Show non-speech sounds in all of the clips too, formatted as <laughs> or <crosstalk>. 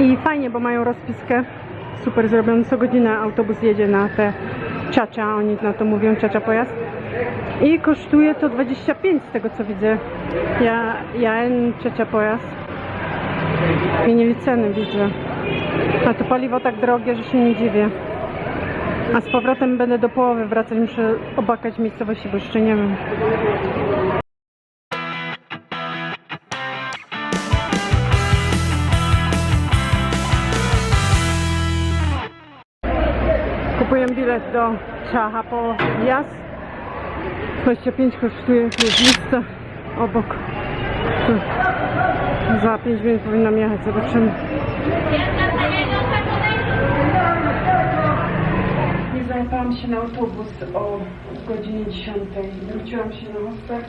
I fajnie, bo mają rozpiskę super zrobioną. Co godzinę autobus jedzie na te ciacza, oni na to mówią, ciacza pojazd. I kosztuje to 25 z tego co widzę. Ja, ja ciacza pojazd. I nie ceny widzę. A to paliwo tak drogie, że się nie dziwię. A z powrotem będę do połowy wracać, muszę obakać miejscowości, bo jeszcze nie wiem. Bilet do Czacha po wjazd. 25 kosztuje, tu jest lista obok. Za 5 minut powinnam jechać, zobaczymy. Nie załapałam się na autobus o godzinie 10. Wróciłam się na mostek.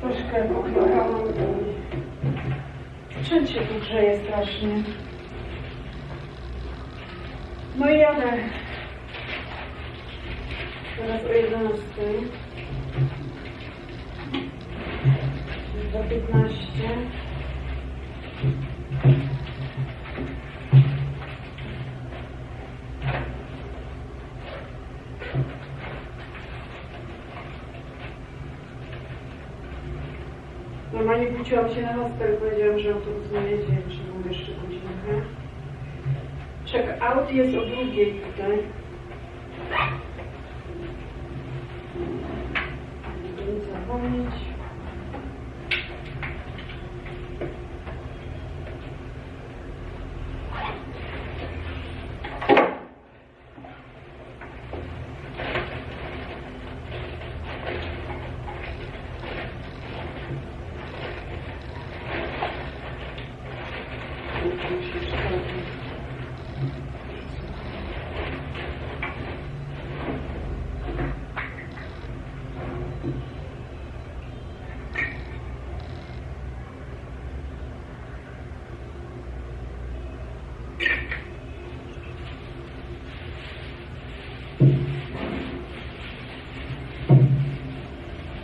Troszkę poklikałam i sprzęt się tu grzeje strasznie. No i jadę. Teraz o 11. Za 15. Normalnie wróciłam się na hostel, powiedziałam, że autobus nie jedzie, że mam jeszcze godzinkę. Check out jest o drugiej tutaj. Żeby nie zapomnieć.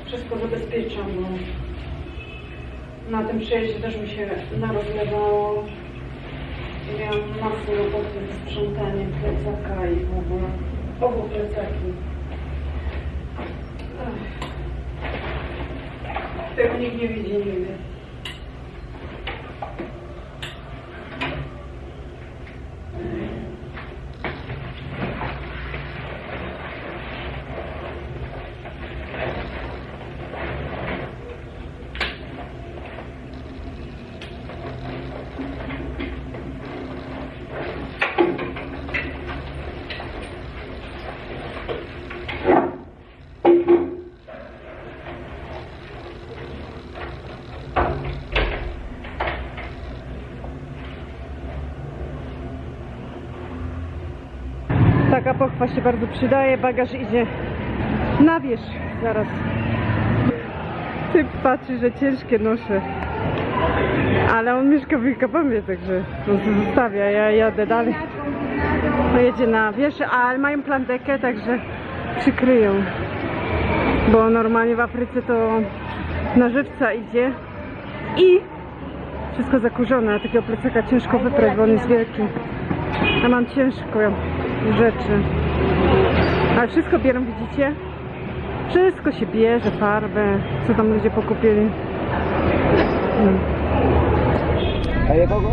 Wszystko na tym przejeździe też mi się narozlewało. Miałam masę roboty z sprzątaniem plecaka i w ogóle obu plecaki. Tego nikt nie widzi nigdy. Pochwa się bardzo przydaje. Bagaż idzie na wierzch zaraz. Typ patrzy, że ciężkie noszę. Ale on mieszka w Wilkopomie, także on to zostawia. Ja jadę dalej. No jedzie na wierzch, ale mają plandekę, także przykryją. Bo normalnie w Afryce to na żywca idzie i wszystko zakurzone, a takiego plecaka ciężko wyprać, bo on jest wielki. Ja mam ciężko rzeczy. Ale wszystko bierą, widzicie? Wszystko się bierze, farbę, co tam ludzie pokupili. A je kogo?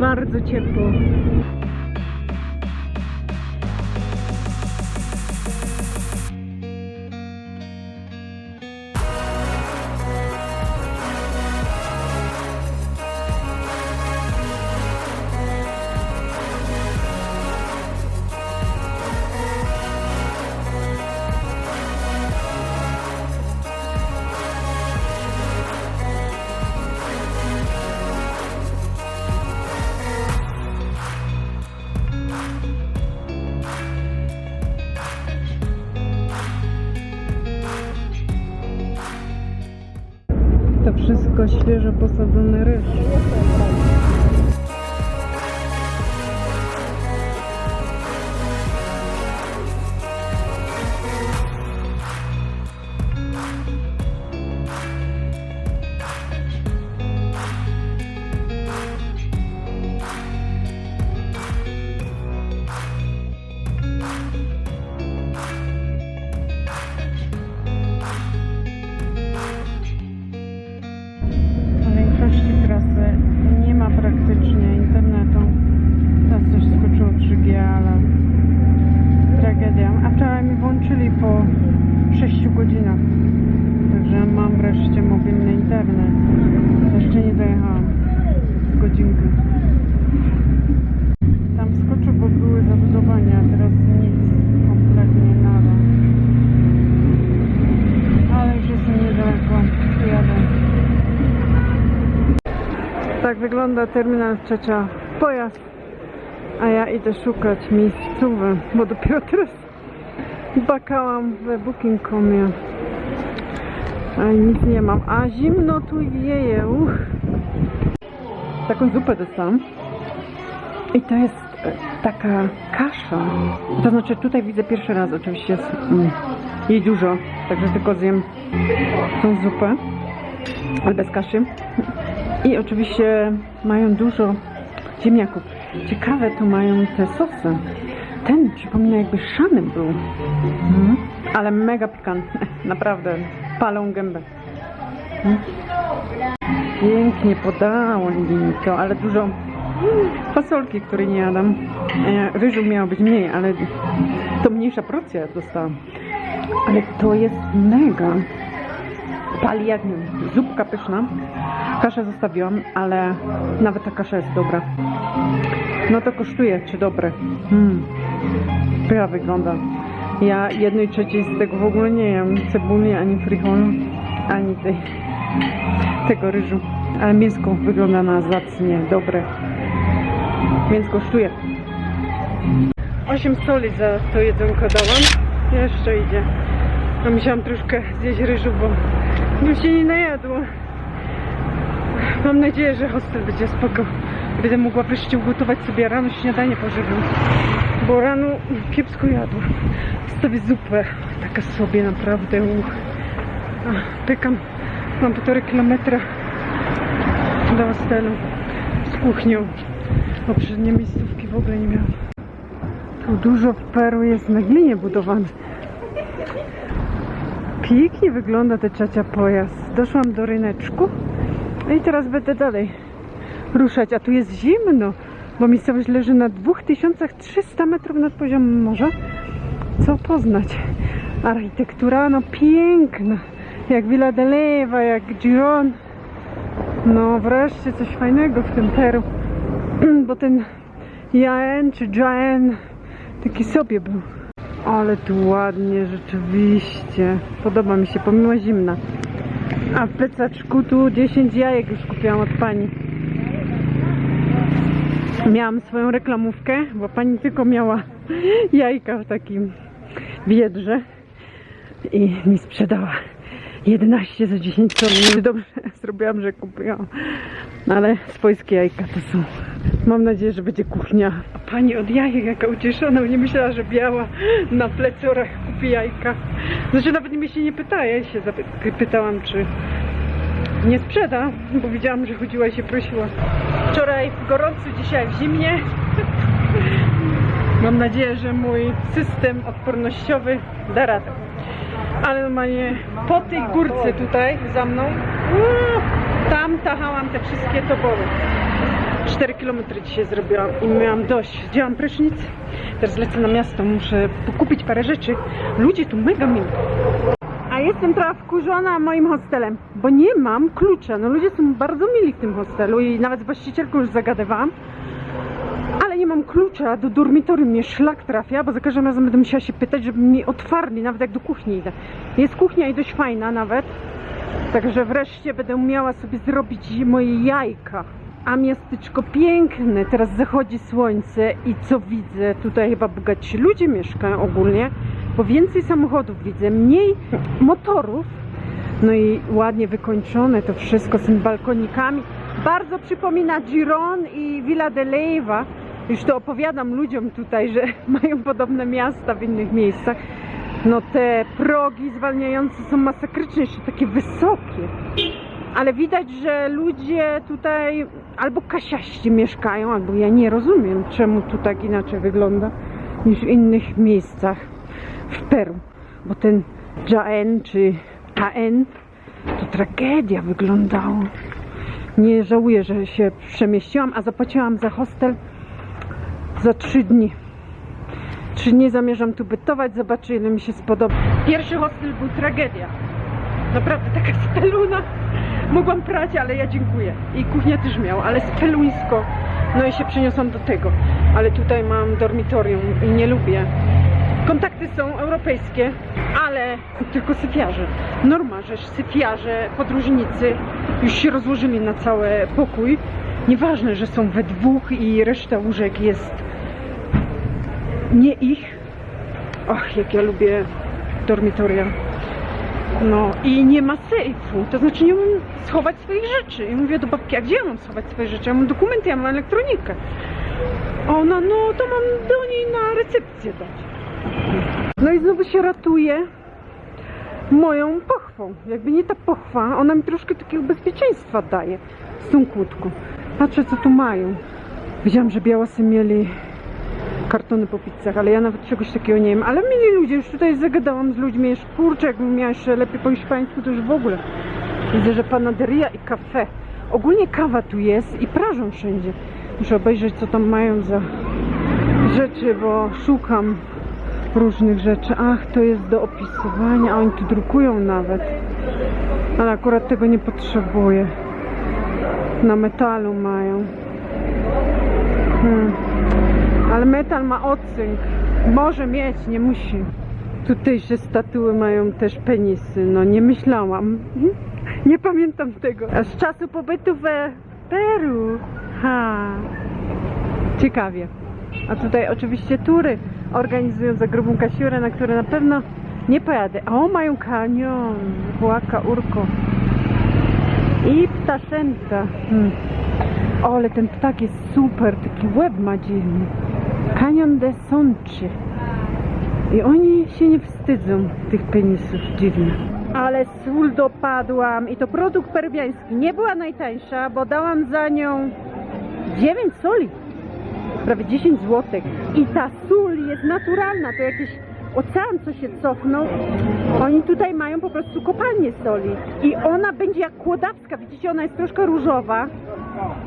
Bardzo ciepło. To wszystko świeżo posadzony ryż. Wygląda terminal trzecia pojazd, a ja idę szukać miejscówek, bo dopiero teraz bakałam w booking.comie. A nic nie mam, a zimno tu wieje. Uch. Taką zupę dostałam. I to jest e, taka kasza. To znaczy tutaj widzę pierwszy raz, oczywiście jest mm, jej dużo, także tylko zjem tą zupę, ale bez kaszy. I oczywiście mają dużo ziemniaków. Ciekawe to mają te sosy. Ten przypomina jakby szanem był. Mhm. Ale mega pikantne. <laughs> Naprawdę. Palą gębę. Mhm. Pięknie podała mi to, ale dużo mm, fasolki, której nie jadam. E, ryżu miało być mniej, ale to mniejsza porcja dostałam. Ale to jest mega. Pali jak zupka pyszna. Kaszę zostawiłam, ale nawet ta kasza jest dobra. No to kosztuje, czy dobre. Hmm. Pycha wygląda. Ja jednej trzeciej z tego w ogóle nie jem. Cebuli, ani frijolu, ani tej, tego ryżu. Ale mięsko wygląda na zacnie, dobre. Więc kosztuje. 8 soli za to jedzonko dałam. Jeszcze idzie. No musiałam troszkę zjeść ryżu, bo już się nie najadło. Mam nadzieję, że hostel będzie spoko. Będę mogła wreszcie ugotować sobie rano śniadanie pożywne. Bo rano kiepsko jadłam. Zostawię zupę. Taka sobie naprawdę uch. Pykam. Mam półtorej kilometra do hostelu z kuchnią. Poprzednie miejscówki w ogóle nie miałam. Tu dużo w Peru jest na glinie budowane. Pięknie wygląda ta czacia pojazd. Doszłam do ryneczku no i teraz będę dalej ruszać. A tu jest zimno, bo miejscowość leży na 2300 metrów nad poziomem morza. Co poznać? Architektura no piękna. Jak Villa de Leyva, jak Giron. No wreszcie coś fajnego w tym Peru. <clears throat> Bo ten Jaen czy Jaen taki sobie był. Ale tu ładnie, rzeczywiście. Podoba mi się, pomimo zimna. A w plecaczku tu 10 jajek już kupiłam od pani. Miałam swoją reklamówkę, bo pani tylko miała jajka w takim wiedrze i mi sprzedała 11 za 10 soli. Dobrze <laughs> zrobiłam, że kupiłam. Ale swojskie jajka to są. Mam nadzieję, że będzie kuchnia. A pani od jajek jaka ucieszona, nie myślała, że biała na plecorach kupi jajka. Znaczy nawet mnie się nie pyta, ja się pytałam, czy nie sprzeda, bo widziałam, że chodziła i się prosiła. Wczoraj w gorącu, dzisiaj w zimnie. <laughs> Mam nadzieję, że mój system odpornościowy da radę. Ale normalnie po tej górce tutaj za mną, uuu, tam tachałam te wszystkie toboły. 4 km dzisiaj zrobiłam i miałam dość. Wzięłam prysznic, teraz lecę na miasto, muszę pokupić parę rzeczy. Ludzie tu mega mili. A jestem trochę wkurzona moim hostelem, bo nie mam klucza. No ludzie są bardzo mili w tym hostelu i nawet z właścicielką już zagadywałam. Mam klucza do dormitorium, mnie szlak trafia, bo za każdym razem będę musiała się pytać, żeby mi otwarli, nawet jak do kuchni idę. Jest kuchnia i dość fajna nawet, także wreszcie będę miała sobie zrobić moje jajka. A miasteczko piękne, teraz zachodzi słońce i co widzę? Tutaj chyba bogaci ludzie mieszkają ogólnie, bo więcej samochodów widzę, mniej motorów. No i ładnie wykończone to wszystko z tymi balkonikami. Bardzo przypomina Giron i Villa de Leyva. Już to opowiadam ludziom tutaj, że <laughs> mają podobne miasta w innych miejscach. No te progi zwalniające są masakryczne, jeszcze takie wysokie. Ale widać, że ludzie tutaj albo kasiaści mieszkają, albo ja nie rozumiem, czemu tu tak inaczej wygląda niż w innych miejscach w Peru. Bo ten Jaen czy Aen to tragedia wyglądało. Nie żałuję, że się przemieściłam, a zapłaciłam za hostel za trzy dni. Trzy dni zamierzam tu bytować, zobaczę ile mi się spodoba. Pierwszy hostel był tragedia. Naprawdę taka <laughs> speluna. Mogłam prać, ale ja dziękuję. I kuchnia też miała, ale speluńsko. No i się przeniosłam do tego. Ale tutaj mam dormitorium i nie lubię. Kontakty są europejskie, ale tylko syfiarze. Norma, że syfiarze, podróżnicy już się rozłożyli na cały pokój. Nieważne, że są we dwóch i reszta łóżek jest nie ich. Och, jak ja lubię dormitoria. No i nie ma sejfu, to znaczy nie umiem schować swoich rzeczy. I mówię do babki, a gdzie ja mam schować swoje rzeczy? Ja mam dokumenty, ja mam elektronikę. Ona, no to mam do niej na recepcję dać. No i znowu się ratuje moją pochwą. Jakby nie ta pochwa, ona mi troszkę takiego bezpieczeństwa daje tą kłódką. Patrzę, co tu mają. Widziałam, że białasy mieli kartony po pizzach, ale ja nawet czegoś takiego nie wiem. Ale mieli ludzie, już tutaj zagadałam z ludźmi, już kurczę, jakbym miała jeszcze lepiej po hiszpańsku, to już w ogóle. Widzę, że panaderia i kafe. Ogólnie kawa tu jest i prażą wszędzie. Muszę obejrzeć, co tam mają za rzeczy, bo szukam różnych rzeczy. Ach, to jest do opisywania, a oni tu drukują nawet. Ale akurat tego nie potrzebuję. Na metalu mają. Hmm. Ale metal ma ocynk. Może mieć, nie musi. Tutejsze statuły mają też penisy. No nie myślałam. <laughs> Nie pamiętam tego. A z czasu pobytu we Peru. Ha. Ciekawie. A tutaj oczywiście tury organizują za grubą kasiurę, na które na pewno nie pojadę. O, mają kanion. Huaca Urco. I ptaszenka. Hmm. O, ale ten ptak jest super, taki łeb ma dziwny. Kanion de Sonczy. I oni się nie wstydzą tych penisów dziwnych. Ale sól dopadłam i to produkt peruwiański. Nie była najtańsza, bo dałam za nią 9 soli. Prawie 10 zł. I ta sól jest naturalna, to jakiś ocean, co się cofnął. Oni tutaj mają po prostu kopalnię soli. I ona będzie jak kłodawska. Widzicie, ona jest troszkę różowa.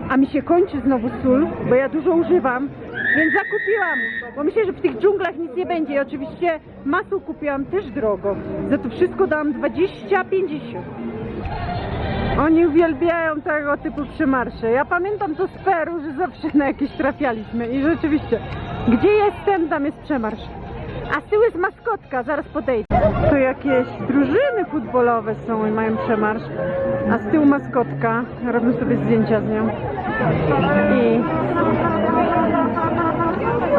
A mi się kończy znowu sól, bo ja dużo używam, więc zakupiłam, bo myślę, że w tych dżunglach nic nie będzie. I oczywiście masło kupiłam też drogo. Za to wszystko dałam 20-50. Oni uwielbiają tego typu przemarsze. Ja pamiętam to z Peru, że zawsze na jakieś trafialiśmy i rzeczywiście, gdzie jestem, tam jest przemarsz. A z tyłu jest maskotka, zaraz podejdę. To jakieś drużyny futbolowe są i mają przemarsz. A z tyłu maskotka, robię sobie zdjęcia z nią. I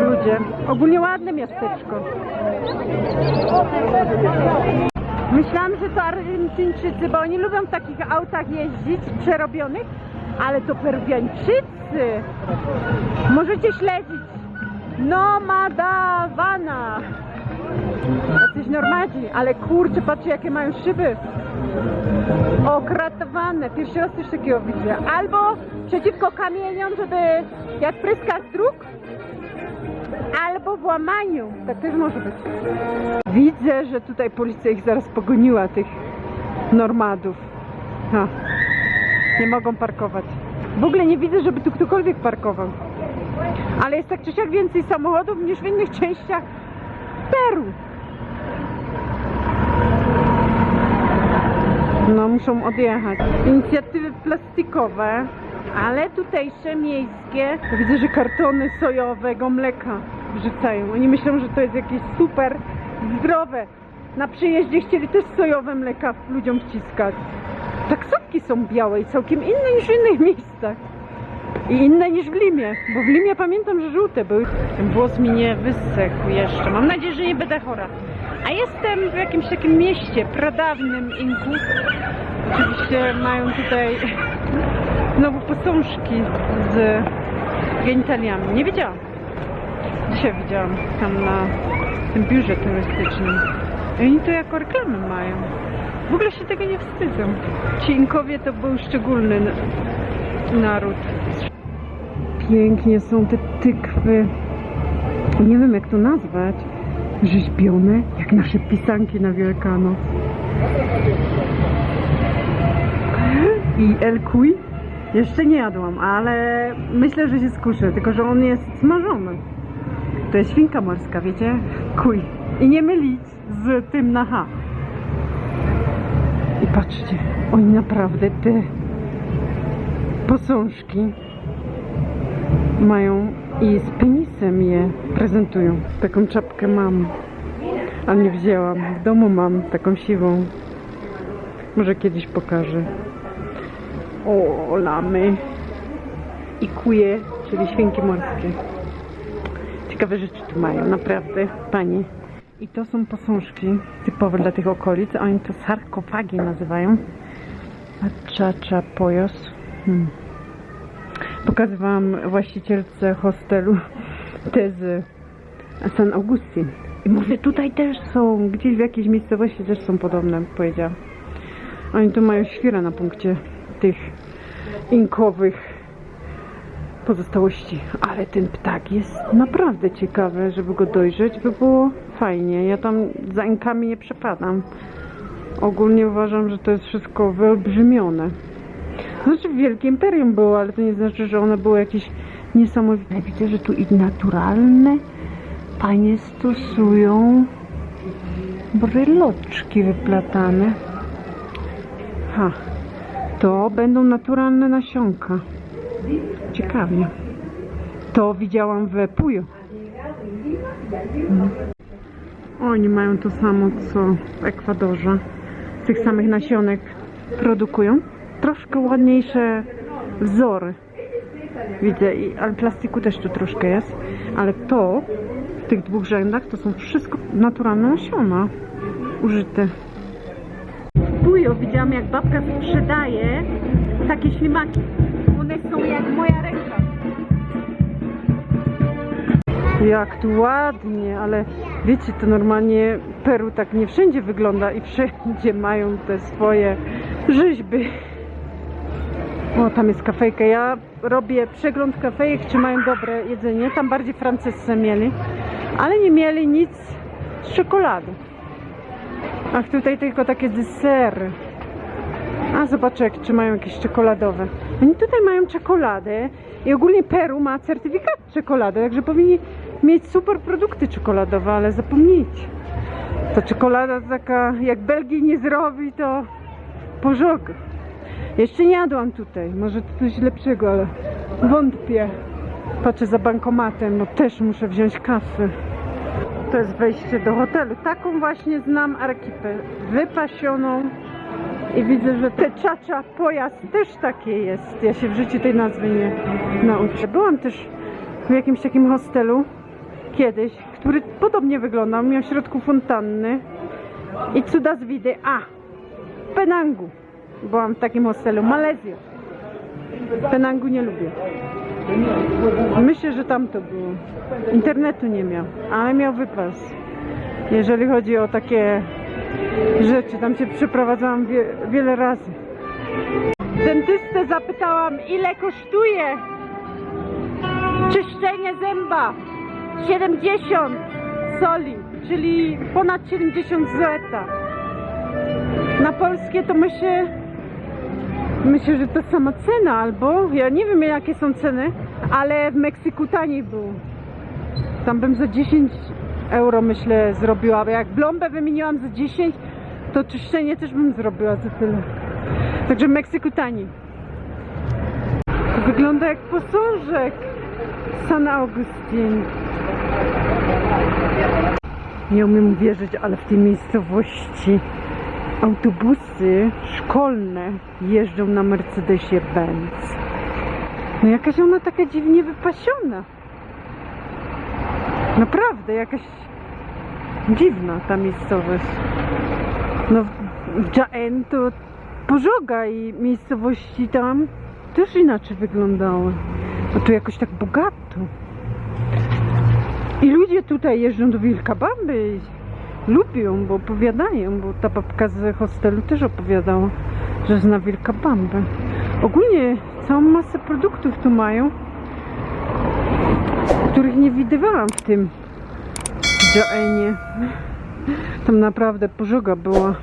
ludzie. Ogólnie ładne miasteczko. Myślałam, że to Argentyńczycy, bo oni lubią w takich autach jeździć, przerobionych, ale to Peruwiańczycy. Możecie śledzić. No Madawana. Jacyś normalni, ale kurczę, patrzcie jakie mają szyby. Okratowane. Pierwszy raz coś takiego widzę. Albo przeciwko kamieniom, żeby jak pryska dróg, albo w łamaniu. Tak też może być. Widzę, że tutaj policja ich zaraz pogoniła, tych normadów. Ha. Nie mogą parkować. W ogóle nie widzę, żeby tu ktokolwiek parkował. Ale jest tak czy siak więcej samochodów niż w innych częściach Peru. No, muszą odjechać. Inicjatywy plastikowe, ale tutejsze, miejskie. Widzę, że kartony sojowego mleka wrzucają. Oni myślą, że to jest jakieś super zdrowe. Na przyjeździe chcieli też sojowe mleka ludziom wciskać. Taksówki są białe i całkiem inne niż w innych miejscach. I inne niż w Limie, bo w Limie pamiętam, że żółte były. Ten włos mi nie wysechł jeszcze. Mam nadzieję, że nie będę chora. A jestem w jakimś takim mieście, pradawnym Inku. Oczywiście mają tutaj <laughs> znowu posążki z genitaliami. Nie wiedziałam. Dzisiaj widziałam tam na tym biurze turystycznym. I oni to jako reklamę mają. W ogóle się tego nie wstydzą. Ci Inkowie to był szczególny naród. Pięknie są te tykwy. Nie wiem jak to nazwać. Rzeźbione, jak nasze pisanki na Wielkanoc. I El Cuy? Jeszcze nie jadłam, ale myślę, że się skuszę, tylko że on jest smażony. To jest świnka morska, wiecie? Kuj. I nie mylić z tym na H. I patrzcie, oni naprawdę te posążki mają i z penisem je prezentują. Taką czapkę mam, ale nie wzięłam. W domu mam taką siwą. Może kiedyś pokażę. O, lamy. I kuje, czyli świnki morskie. Ciekawe rzeczy tu mają, naprawdę, panie. I to są posążki typowe dla tych okolic. Oni to sarkofagi nazywają. Czacza pojos. Hmm. Pokazywałam właścicielce hostelu tezy San Augustin. I mówię, tutaj też są, gdzieś w jakiejś miejscowości też są podobne, powiedziała. Oni tu mają świrę na punkcie tych inkowych pozostałości. Ale ten ptak jest naprawdę ciekawy, żeby go dojrzeć, by było fajnie. Ja tam za inkami nie przepadam. Ogólnie uważam, że to jest wszystko wyolbrzymione. Znaczy wielkie imperium było, ale to nie znaczy, że one były jakieś niesamowite. Widzę, że tu i naturalne panie stosują bryloczki wyplatane. Ha, to będą naturalne nasionka. Ciekawie. To widziałam w Puju. Mm. Oni mają to samo co w Ekwadorze. Tych samych nasionek produkują. Troszkę ładniejsze wzory. Widzę, i, ale plastiku też tu troszkę jest. Ale to w tych dwóch rzędach to są wszystko naturalne nasiona użyte. W widziałam jak babka sprzedaje takie ślimaki. One są jak moja ręka. Jak tu ładnie, ale wiecie, to normalnie Peru tak nie wszędzie wygląda i wszędzie mają te swoje rzeźby. O, tam jest kafejka. Ja robię przegląd kafejek, czy mają dobre jedzenie. Tam bardziej francuscy mieli, ale nie mieli nic z czekolady. Ach, tutaj tylko takie desery. A zobaczę, czy mają jakieś czekoladowe. Oni tutaj mają czekoladę i ogólnie Peru ma certyfikat czekolady, także powinni mieć super produkty czekoladowe, ale zapomnijcie. Ta czekolada taka, jak Belgii nie zrobi, to pożog. Jeszcze nie jadłam tutaj, może to coś lepszego, ale wątpię. Patrzę za bankomatem, no też muszę wziąć kasę. To jest wejście do hotelu. Taką właśnie znam arkipę. Wypasioną. I widzę, że te czacza pojazd też takie jest. Ja się w życiu tej nazwy nie nauczę. Byłam też w jakimś takim hostelu kiedyś, który podobnie wyglądał. Miał w środku fontanny i cuda z widy. A! Penangu. Byłam w takim hostelu. Malezja. Penangu nie lubię. Myślę, że tam to było. Internetu nie miał, ale miał wypas. Jeżeli chodzi o takie rzeczy, tam się przeprowadzałam wie, wiele razy. Dentystę zapytałam, ile kosztuje czyszczenie zęba. 70 soli, czyli ponad 70 zł. Na polskie to myślę, myślę, że to sama cena, albo ja nie wiem jakie są ceny, ale w Meksyku taniej było. Tam bym za 10 euro myślę zrobiła, bo jak blombę wymieniłam za 10, to czyszczenie też bym zrobiła za tyle. Także w Meksyku taniej. To wygląda jak posążek San Augustin. Nie umiem uwierzyć, ale w tej miejscowości autobusy szkolne jeżdżą na Mercedesie Benz. No jakaś ona taka dziwnie wypasiona. Naprawdę, jakaś dziwna ta miejscowość. No w Jaen to pożoga i miejscowości tam też inaczej wyglądały. A tu jakoś tak bogato. I ludzie tutaj jeżdżą do Wilkabamby i lubią, bo opowiadają, bo ta babka z hostelu też opowiadała, że zna Wilkabambę. Ogólnie całą masę produktów tu mają, których nie widywałam w tym Joanie. Tam naprawdę pożoga była.